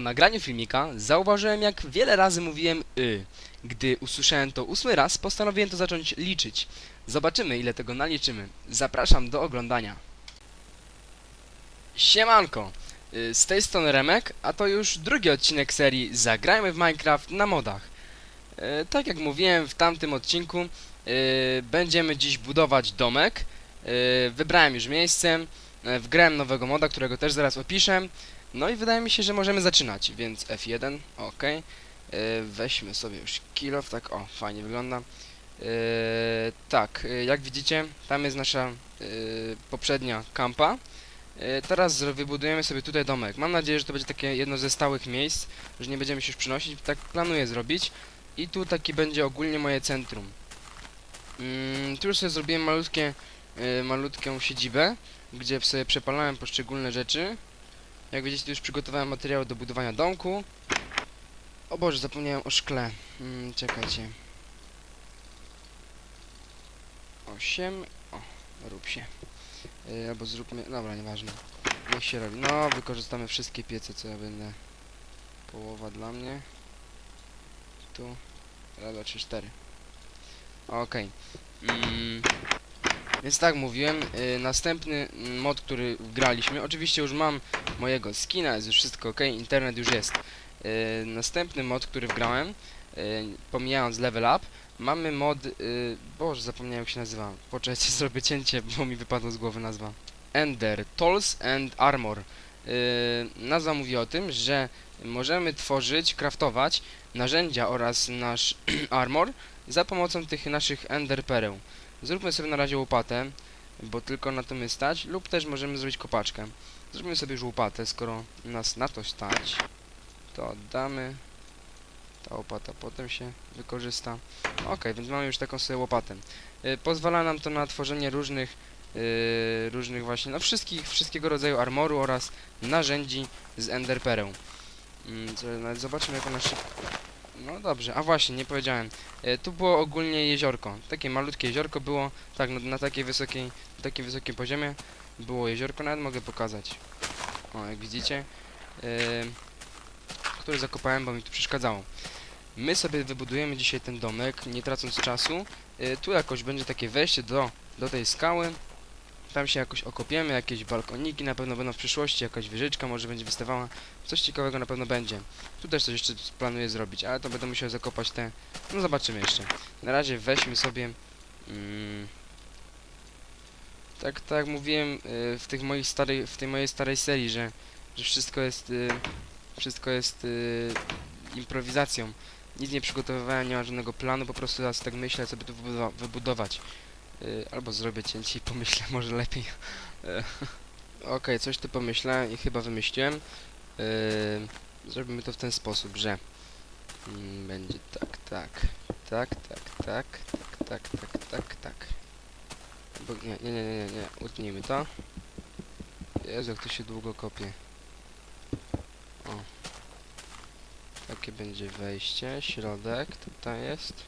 nagraniu filmika zauważyłem jak wiele razy mówiłem y. Gdy usłyszałem to ósmy raz, postanowiłem to zacząć liczyć. Zobaczymy ile tego naliczymy. Zapraszam do oglądania. Siemanko! Y, Z tej strony Remek, a to już drugi odcinek serii Zagrajmy w Minecraft na modach. Y, Tak jak mówiłem w tamtym odcinku, y, będziemy dziś budować domek. Wybrałem już miejsce, wgrałem nowego moda, którego też zaraz opiszę. No i wydaje mi się, że możemy zaczynać, więc F1, ok. Yy, weźmy sobie już kill off, tak o, fajnie wygląda. Yy, tak, yy, jak widzicie, tam jest nasza yy, poprzednia kampa. Yy, teraz wybudujemy sobie tutaj domek. Mam nadzieję, że to będzie takie jedno ze stałych miejsc, że nie będziemy się już przynosić, tak planuję zrobić. I tu taki będzie ogólnie moje centrum. Mm, tu już sobie zrobiłem malutkie, yy, malutką siedzibę, gdzie sobie przepalałem poszczególne rzeczy. Jak widzicie, tu już przygotowałem materiały do budowania domku. O Boże, zapomniałem o szkle. Mm, czekajcie. 8. O, rób się. Yy, albo zróbmy. Dobra, nieważne. Niech się robi. No, wykorzystamy wszystkie piece, co ja będę. Połowa dla mnie. Tu. Dwa, trzy, cztery. Okej. Mm. Więc tak mówiłem, y, następny mod, który graliśmy, oczywiście już mam mojego skina, jest już wszystko ok, internet już jest. Y, następny mod, który wgrałem, y, pomijając level up, mamy mod, y, boże zapomniałem jak się nazywa, poczekajcie zrobię cięcie, bo mi wypadło z głowy nazwa. Ender, Tools and Armor. Y, nazwa mówi o tym, że możemy tworzyć, craftować narzędzia oraz nasz armor za pomocą tych naszych Ender Pereł. Zróbmy sobie na razie łopatę, bo tylko na to my stać, lub też możemy zrobić kopaczkę. Zrobimy sobie już łopatę, skoro nas na to stać. To oddamy. Ta łopata potem się wykorzysta. Ok, więc mamy już taką sobie łopatę. Y, pozwala nam to na tworzenie różnych, y, różnych właśnie, no wszystkich, wszystkiego rodzaju armoru oraz narzędzi z enderpereł. Mm, co- nawet zobaczmy jak ona szybko... No dobrze, a właśnie, nie powiedziałem. E, tu było ogólnie jeziorko. Takie malutkie jeziorko było, tak, na, na takiej wysokiej, na takim wysokim poziomie było jeziorko, nawet mogę pokazać. O, jak widzicie. E, które zakopałem, bo mi tu przeszkadzało. My sobie wybudujemy dzisiaj ten domek, nie tracąc czasu. E, tu jakoś będzie takie wejście do, do tej skały. Tam się jakoś okopiemy, jakieś balkoniki na pewno będą w przyszłości, jakaś wieżyczka może będzie wystawała. Coś ciekawego na pewno będzie. Tu też coś jeszcze planuję zrobić, ale to będę musiał zakopać te... No zobaczymy jeszcze. Na razie weźmy sobie... Mm, tak, tak jak mówiłem y, w tych moich starej, w tej mojej starej serii, że, że wszystko jest... Y, wszystko jest y, improwizacją. Nic nie przygotowywałem, nie mam żadnego planu, po prostu teraz tak myślę, co by wybudowa- wybudować. Y, albo zrobię cięcie i pomyślę, może lepiej. E, Okej, coś tu pomyślałem i chyba wymyśliłem. Y, zrobimy to w ten sposób, że mm, będzie tak, tak, tak, tak, tak, tak, tak, tak, tak, tak. Bo nie, nie, nie, nie, nie, nie, utnijmy to. Jezu, jak to się długo kopie. O. Takie będzie wejście, środek, tutaj jest.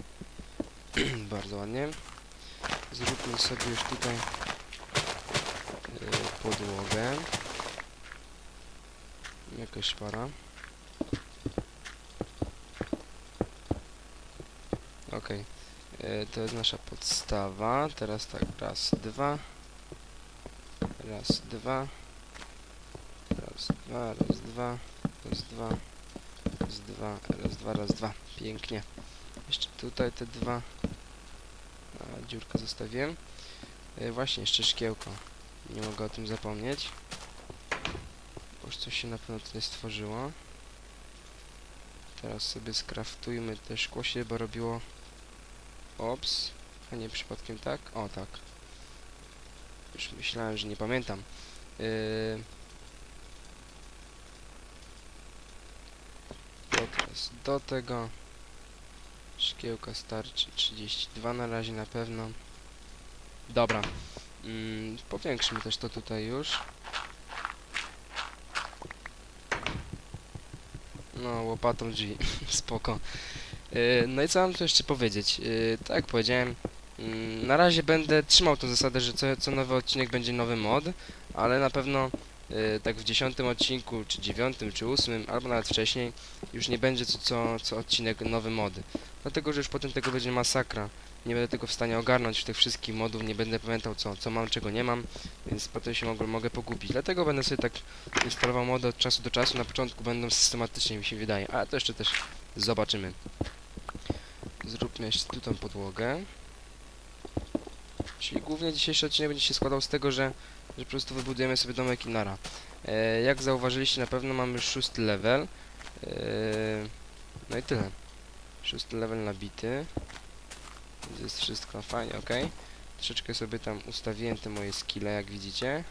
Bardzo ładnie. Zróbmy sobie już tutaj yy, podłogę. Jakaś szpara. Okej. Yy, to jest nasza podstawa. Teraz tak, raz, dwa. Raz, dwa. Raz, dwa, raz, dwa. Raz, dwa. Raz, dwa, raz, dwa, raz, dwa. Pięknie. Jeszcze tutaj te dwa. Dziurkę zostawiłem. Yy, właśnie, jeszcze szkiełko. Nie mogę o tym zapomnieć. Bo już coś się na pewno tutaj stworzyło. Teraz sobie skraftujmy te szkło się chyba robiło... Ops. A nie przypadkiem tak? O, tak. Już myślałem, że nie pamiętam. Teraz do tego. Szkiełka starczy 32 na razie na pewno. Dobra. Mm, powiększmy też to tutaj już. No, łopatą drzwi. Spoko. Yy, no i co mam tu jeszcze powiedzieć? Yy, tak jak powiedziałem, mm, na razie będę trzymał tą zasadę, że co, co nowy odcinek będzie nowy mod, ale na pewno y, tak w dziesiątym odcinku, czy dziewiątym, czy ósmym, albo nawet wcześniej, już nie będzie co, co, co odcinek nowy mody. Dlatego, że już potem tego będzie masakra. Nie będę tego w stanie ogarnąć tych wszystkich modów, nie będę pamiętał co, co mam, czego nie mam, więc potem się mogę, mogę pogubić. Dlatego będę sobie tak instalował mody od czasu do czasu. Na początku będą systematycznie, mi się wydaje, ale to jeszcze też zobaczymy. Zróbmy jeszcze tu tą podłogę. Czyli głównie dzisiejszy odcinek będzie się składał z tego, że, że po prostu wybudujemy sobie domek i nara. E, jak zauważyliście, na pewno mamy szósty level. E, no i tyle. Szósty level nabity. Więc jest wszystko fajnie, ok. Troszeczkę sobie tam ustawiłem te moje skille, jak widzicie.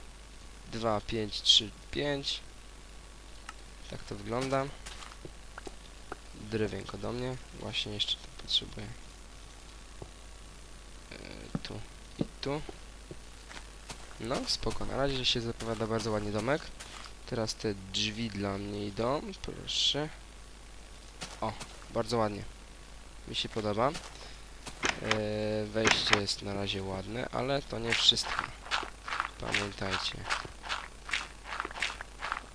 2, 5, 3, 5. Tak to wygląda. Drewienko do mnie. Właśnie jeszcze tu potrzebuję. E, tu i tu. No, spoko. Na razie się zapowiada bardzo ładnie domek. Teraz te drzwi dla mnie idą. Proszę. O, bardzo ładnie. Mi się podoba. E, wejście jest na razie ładne, ale to nie wszystko. Pamiętajcie.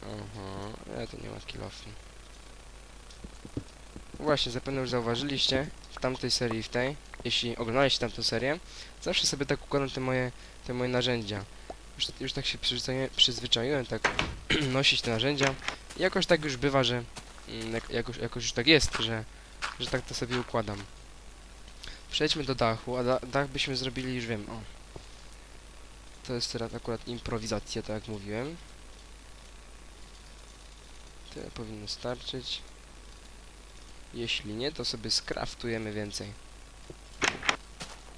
Aha, ale to nie ma kilofu. Właśnie, zapewne już zauważyliście w tamtej serii w tej, jeśli oglądaliście tamtą serię, zawsze sobie tak układam te moje, te moje narzędzia. Już, już tak się przyzwyczaiłem, przyzwyczaiłem tak nosić te narzędzia. I jakoś tak już bywa, że mm, jak, jakoś, jakoś już tak jest, że, że tak to sobie układam. Przejdźmy do dachu, a da, dach byśmy zrobili już wiem, o. To jest teraz akurat improwizacja, tak jak mówiłem. Tyle powinno starczyć. Jeśli nie, to sobie skraftujemy więcej.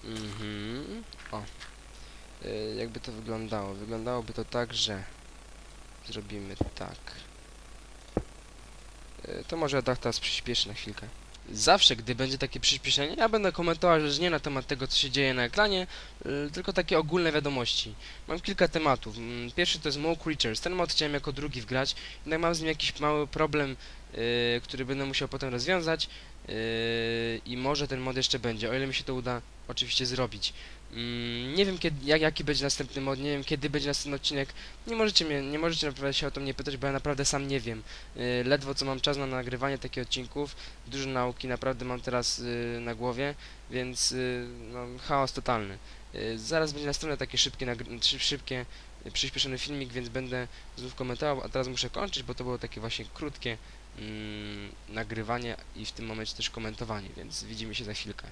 Mhm. O. Y, jakby to wyglądało? Wyglądałoby to tak, że zrobimy tak. Y, to może dach teraz przyspieszy na chwilkę. Zawsze, gdy będzie takie przyspieszenie, ja będę komentował, że nie na temat tego, co się dzieje na ekranie, y, tylko takie ogólne wiadomości. Mam kilka tematów. Mm, Pierwszy to jest Mo Creatures. Ten mod chciałem jako drugi wgrać, jednak mam z nim jakiś mały problem, y, który będę musiał potem rozwiązać y, i może ten mod jeszcze będzie, o ile mi się to uda oczywiście zrobić. Mm, nie wiem kiedy, jak, jaki będzie następny mod, nie wiem kiedy będzie następny odcinek. Nie możecie mnie, nie możecie naprawdę się o to mnie pytać, bo ja naprawdę sam nie wiem. Y, ledwo co mam czas na nagrywanie takich odcinków, dużo nauki naprawdę mam teraz y, na głowie, więc y, no, chaos totalny. Y, zaraz będzie następne takie szybkie, szybkie przyspieszony filmik, więc będę znów komentował, a teraz muszę kończyć, bo to było takie właśnie krótkie mm, nagrywanie i w tym momencie też komentowanie, więc widzimy się za chwilkę.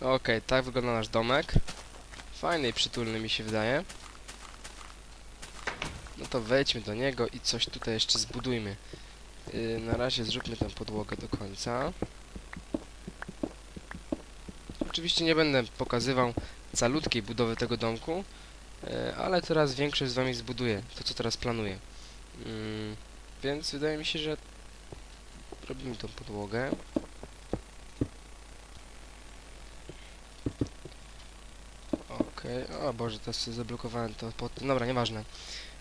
Okej, tak wygląda nasz domek. Fajny i przytulny mi się wydaje. No to wejdźmy do niego i coś tutaj jeszcze zbudujmy. Yy, na razie zróbmy tę podłogę do końca. Oczywiście nie będę pokazywał calutkiej budowy tego domku, ale teraz większość z wami zbuduje to, co teraz planuję. Yy, więc wydaje mi się, że robimy tą podłogę. Okej, o Boże, teraz sobie zablokowałem to pod... Dobra, nieważne.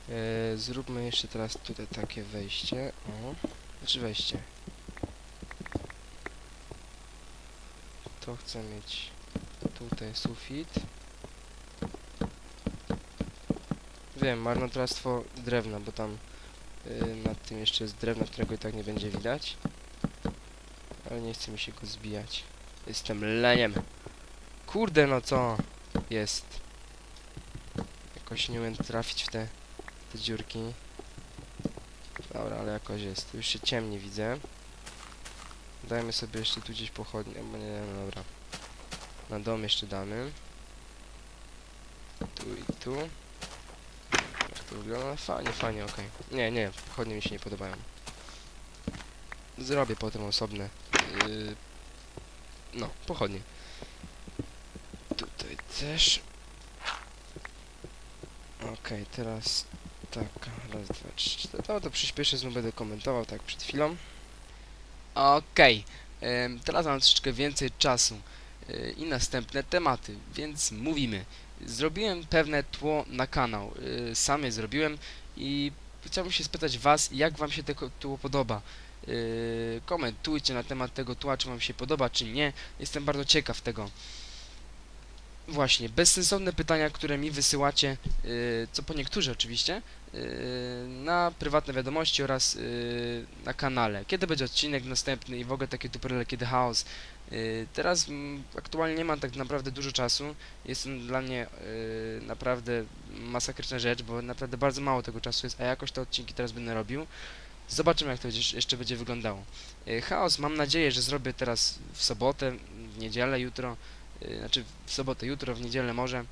E, zróbmy jeszcze teraz tutaj takie wejście. O, znaczy wejście. To chcę mieć tutaj sufit. Wiem, marnotrawstwo drewna, bo tam y, nad tym jeszcze jest drewno, którego i tak nie będzie widać. Ale nie chce mi się go zbijać. Jestem leniem. Kurde, no co? Jest. Jakoś nie umiem trafić w te, te dziurki. Dobra, ale jakoś jest. Już się ciemnie widzę. Dajmy sobie jeszcze tu gdzieś pochodnie, bo nie no dobra. Na dom jeszcze damy. Tu i tu. To wygląda? Fajnie, fajnie, okej. Nie, nie, pochodnie mi się nie podobają. Zrobię potem osobne. Yy, no, pochodnie. Tutaj też. Okej, teraz tak, raz, dwa, trzy, cztery. No to przyspieszę, znów będę komentował, tak przed chwilą. Okej, em, teraz mam troszeczkę więcej czasu y, i następne tematy, więc mówimy. Zrobiłem pewne tło na kanał, y, sam je zrobiłem i chciałbym się spytać Was, jak Wam się tego tło podoba. Y, komentujcie na temat tego tła, czy Wam się podoba, czy nie. Jestem bardzo ciekaw tego. właśnie, bezsensowne pytania, które mi wysyłacie, yy, co po niektórzy oczywiście, na prywatne wiadomości oraz na kanale. Kiedy będzie odcinek następny i w ogóle takie tutoriale, kiedy chaos. Yy, teraz mm, aktualnie nie mam tak naprawdę dużo czasu. Jest to dla mnie yy, naprawdę masakryczna rzecz, bo naprawdę bardzo mało tego czasu jest, a jakoś te odcinki teraz będę robił. Zobaczymy jak to jeszcze będzie wyglądało. Yy, chaos mam nadzieję, że zrobię teraz w sobotę, w niedzielę, jutro. Znaczy w sobotę, jutro, w niedzielę może.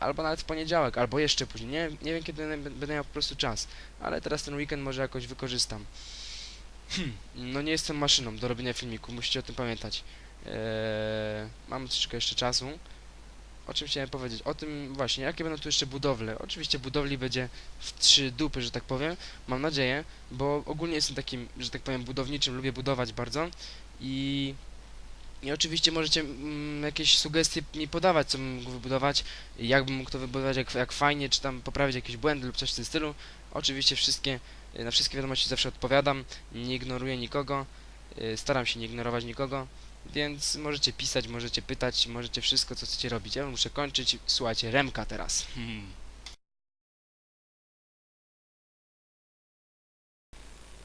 Albo nawet w poniedziałek, albo jeszcze później. Nie, nie wiem kiedy będę miał po prostu czas. Ale teraz ten weekend może jakoś wykorzystam. Hmm, no nie jestem maszyną do robienia filmiku, musicie o tym pamiętać. Eee, mam troszeczkę jeszcze czasu. O czym chciałem powiedzieć? O tym właśnie, jakie będą tu jeszcze budowle. Oczywiście budowli będzie w trzy dupy, że tak powiem. Mam nadzieję, bo ogólnie jestem takim, że tak powiem, budowniczym, lubię budować bardzo. I, i oczywiście możecie mm, jakieś sugestie mi podawać, co bym mógł wybudować, jak bym mógł to wybudować, jak, jak fajnie, czy tam poprawić jakieś błędy lub coś w tym stylu. Oczywiście wszystkie, na wszystkie wiadomości zawsze odpowiadam, nie ignoruję nikogo, y, staram się nie ignorować nikogo. Więc możecie pisać, możecie pytać, możecie wszystko, co chcecie robić. Ja muszę kończyć. Słuchajcie, Remka teraz. Hmm.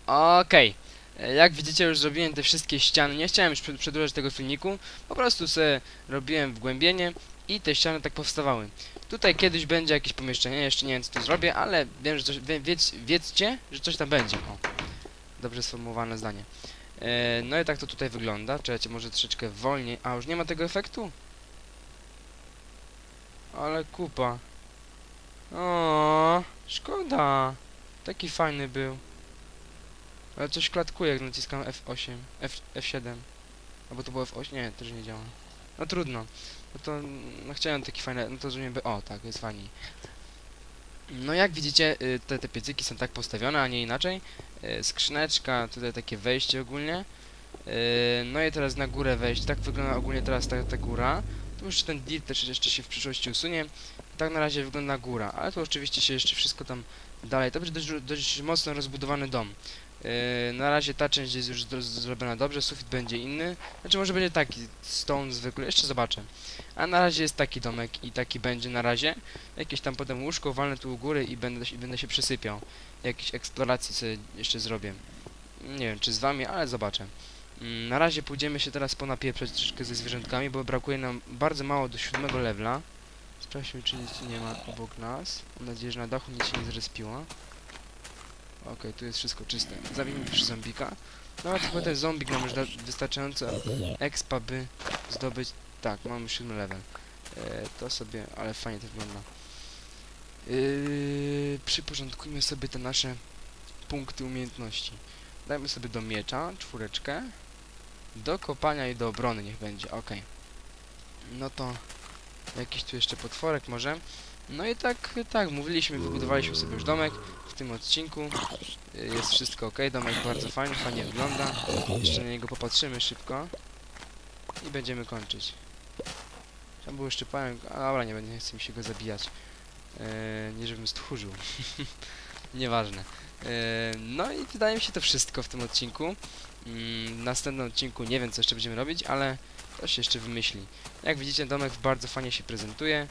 Okej. E, Jak widzicie, już zrobiłem te wszystkie ściany. Nie chciałem już przed- przedłużać tego filmiku. Po prostu sobie robiłem wgłębienie i te ściany tak powstawały. Tutaj kiedyś będzie jakieś pomieszczenie. Jeszcze nie wiem, co tu zrobię, ale wiem, że coś, wie, wiedz, wiedzcie, że coś tam będzie. O. Dobrze sformułowane zdanie. E, no i tak to tutaj wygląda. Czekajcie, może troszeczkę wolniej. A, już nie ma tego efektu? Ale kupa. O, szkoda. Taki fajny był. Ale coś klatkuje, jak naciskam F8, F, F7. Albo to było F8? Nie, też nie działa. No trudno. No to, no chciałem taki fajny, no to zrobimy, o tak, jest fajniej. No jak widzicie, y, te, te piecyki są tak postawione, a nie inaczej. Y, Skrzyneczka, tutaj takie wejście ogólnie. Y, No i teraz na górę wejść. Tak wygląda ogólnie teraz ta, ta góra. Tu już ten dirt też jeszcze się w przyszłości usunie. Tak na razie wygląda góra, ale to oczywiście się jeszcze wszystko tam dalej. To będzie dość, dość mocno rozbudowany dom. Yy, na razie ta część jest już zro- zrobiona dobrze, sufit będzie inny. Znaczy może będzie taki stone zwykły, jeszcze zobaczę. A na razie jest taki domek i taki będzie na razie. Jakieś tam potem łóżko walnę tu u góry i będę, się- będę się przysypiał. Jakieś eksploracji sobie jeszcze zrobię. Nie wiem czy z wami, ale zobaczę. Mm, Na razie pójdziemy się teraz ponapieprzeć troszeczkę ze zwierzętkami, bo brakuje nam bardzo mało do siódmego levela. Sprawdźmy, czy nic nie ma obok nas. Mam nadzieję, że na dachu nic się nie zrespiło. Okej, tu jest wszystko czyste. Zabijmy przy zombika. Nawet chyba ten zombik nam już wystarczająco expa, by zdobyć... Tak, mamy siódmy level. E, to sobie... ale fajnie to wygląda. Yy, przyporządkujmy sobie te nasze punkty umiejętności. Dajmy sobie do miecza czwóreczkę. Do kopania i do obrony niech będzie, okej. No to jakiś tu jeszcze potworek może. No i tak, tak, mówiliśmy, wybudowaliśmy sobie już domek w tym odcinku. Y, Jest wszystko ok, domek bardzo fajny, fajnie wygląda. Jeszcze na niego popatrzymy szybko. I będziemy kończyć. Tam był jeszcze pająk, a dobra, nie będzie, nie chce mi się go zabijać. Eee, nie żebym stchórzył. Nieważne. Eee, no i wydaje mi się to wszystko w tym odcinku. Mm, w następnym odcinku nie wiem co jeszcze będziemy robić, ale to się jeszcze wymyśli. Jak widzicie domek bardzo fajnie się prezentuje.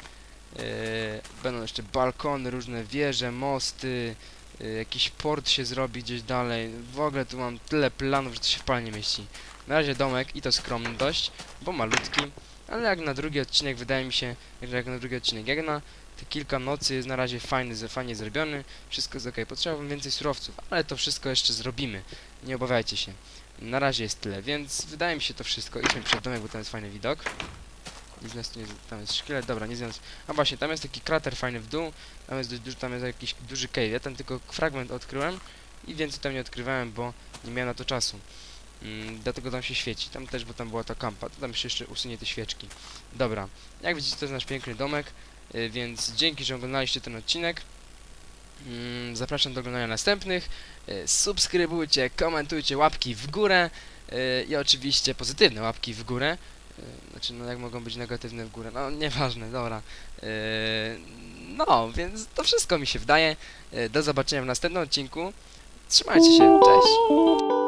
Eee, będą jeszcze balkony, różne wieże, mosty, eee, jakiś port się zrobi gdzieś dalej. W ogóle tu mam tyle planów, że to się w palnie mieści. Na razie domek i to skromny dość, bo malutki, ale jak na drugi odcinek wydaje mi się, jak, jak na drugi odcinek, jak na te kilka nocy jest na razie fajny, fajnie zrobiony, wszystko jest ok. Potrzebowałbym więcej surowców, ale to wszystko jeszcze zrobimy. Nie obawiajcie się. Na razie jest tyle, więc wydaje mi się to wszystko. Idźmy przed domek, bo tam jest fajny widok. Nic nas nie, tam jest szkielet, dobra, nie związ. A właśnie, tam jest taki krater fajny w dół, tam jest dość duży, tam jest jakiś duży cave. Ja tam tylko fragment odkryłem i więcej tam nie odkrywałem, bo nie miałem na to czasu. Mm, dlatego tam się świeci. Tam też, bo tam była ta kampa. To tam się jeszcze usunie te świeczki. Dobra, jak widzicie, to jest nasz piękny domek, y, więc dzięki, że oglądaliście ten odcinek. Mm, Zapraszam do oglądania następnych. Y, Subskrybujcie, komentujcie, łapki w górę y, i oczywiście pozytywne łapki w górę. Y, Znaczy, no jak mogą być negatywne w górę? No, nieważne, dobra. Y, No, więc to wszystko mi się wydaje. Y, Do zobaczenia w następnym odcinku. Trzymajcie się, cześć!